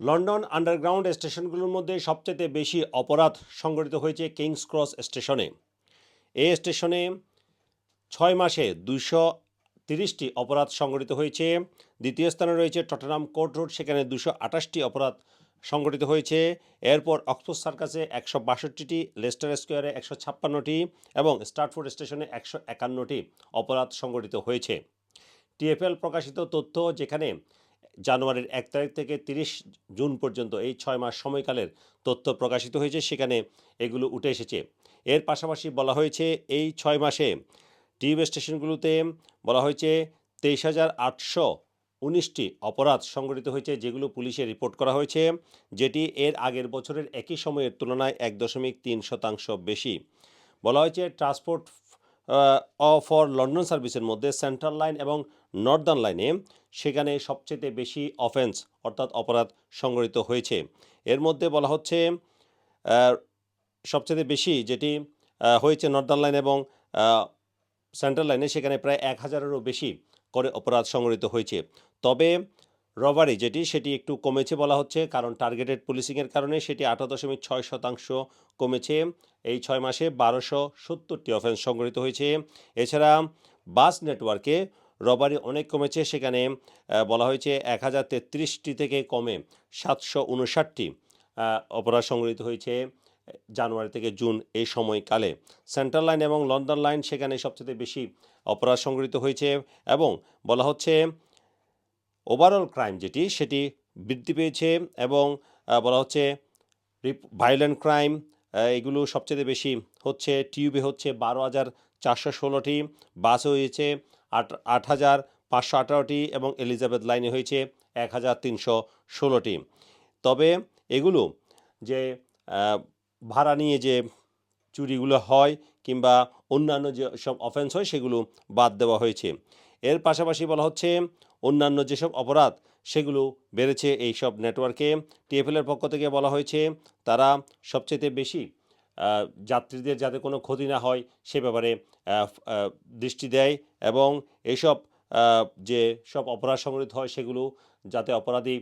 London underground স্টেশনগুলোর মধ্যে সবচেয়ে বেশি অপরাধ সংঘটিত হয়েছে কিংস ক্রস স্টেশনে। এই স্টেশনে ছয় মাসে দুশো তিরিশটি অপরাধ সংঘটিত হয়েছে। দ্বিতীয় স্থানে রয়েছে টটনাম কোর্ট রোড, সেখানে দুশো আঠাশটি অপরাধ সংঘটিত হয়েছে। এরপর অক্সফোর্ড সার্কাসে একশো বাষট্টিটি, লেস্টার স্কোয়ারে একশো ছাপ্পান্নটি এবং স্টার্টফোর্ড স্টেশনে একশো একান্নটি অপরাধ সংঘটিত হয়েছে। টিএফএল প্রকাশিত তথ্য যেখানে জানুয়ারির এক তারিখ থেকে তিরিশ জুন পর্যন্ত এই ছয় মাস সময়কালের তথ্য প্রকাশিত হয়েছে, সেখানে এগুলো উঠে এসেছে। এর পাশাপাশি বলা হয়েছে, এই ছয় মাসে টিউব স্টেশনগুলোতে বলা হয়েছে তেইশ হাজার আটশো উনিশটি অপরাধ সংঘটিত হয়েছে, যেগুলো পুলিশে রিপোর্ট করা হয়েছে, যেটি এর আগের বছরের একই সময়ের তুলনায় এক দশমিক তিন শতাংশ বেশি। বলা হয়েছে, ট্রান্সপোর্ট ফর লন্ডন সার্ভিসের মধ্যে সেন্ট্রাল লাইন এবং নর্দার্ন লাইনে সেখানে সবচেয়ে বেশি অফেন্স অর্থাৎ অপরাধ সংঘটিত হয়েছে। এর মধ্যে বলা হচ্ছে সবচেয়ে বেশি যেটি হয়েছে নর্দার্ন লাইন এবং সেন্ট্রাল লাইনে সেখানে প্রায় এক হাজারেরও বেশি করে অপরাধ সংঘটিত হয়েছে। তবে রবারি যেটি, সেটি একটু কমেছে বলা হচ্ছে, কারণ টার্গেটেড পুলিশিংয়ের কারণে সেটি আঠারো দশমিক ছয় শতাংশ কমেছে। এই ছয় মাসে বারোশো সত্তরটি অফেন্স সংঘটিত হয়েছে। এছাড়া বাস নেটওয়ার্কে রবারি অনেক কমেছে, সেখানে বলা হয়েছে এক হাজার তেত্রিশটি থেকে কমে সাতশো উনষাটটি। অপরাধ সংঘটিত হয়েছে জানুয়ারি থেকে জুন এই সময়কালে। সেন্ট্রাল লাইন এবং লন্ডন লাইন সেখানে সবচেয়ে বেশি অপরাধ সংঘটিত হয়েছে এবং বলা হচ্ছে ওভারঅল ক্রাইম যেটি, সেটি বৃদ্ধি পেয়েছে এবং বলা হচ্ছে ভায়োলেন্ট ক্রাইম এগুলো সবচেয়ে বেশি হচ্ছে, টিউবে হচ্ছে বারো হাজার চারশো ষোলোটি, বাসে হয়েছে আট আট হাজার পাঁচশো আঠারোটি এবং এলিজাবেথ লাইনে হয়েছে এক হাজার তিনশো ষোলোটি। তবে এগুলো যে ভাড়া নিয়ে যে চুরিগুলো হয় কিংবা অন্যান্য যে সব অফেন্স হয় সেগুলো বাদ দেওয়া হয়েছে। এর পাশাপাশি বলা হচ্ছে অন্যান্য যেসব অপরাধ সেগুলো বেড়েছে এই সব নেটওয়ার্কে টিএফএলের পক্ষ থেকে বলা হয়েছে তারা সবচেয়ে বেশি যাত্রীদের যাতে কোনো ক্ষতি না হয় সে ব্যাপারে দৃষ্টি দেয় এবং এইসব যে সব অপরাধ সংগঠিত হয় সেগুলো যাতে অপরাধী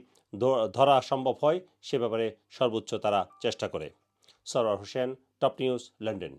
ধরা সম্ভব হয় সে ব্যাপারে সর্বোচ্চ তারা চেষ্টা করে। Sarwar Hossain, top news, London.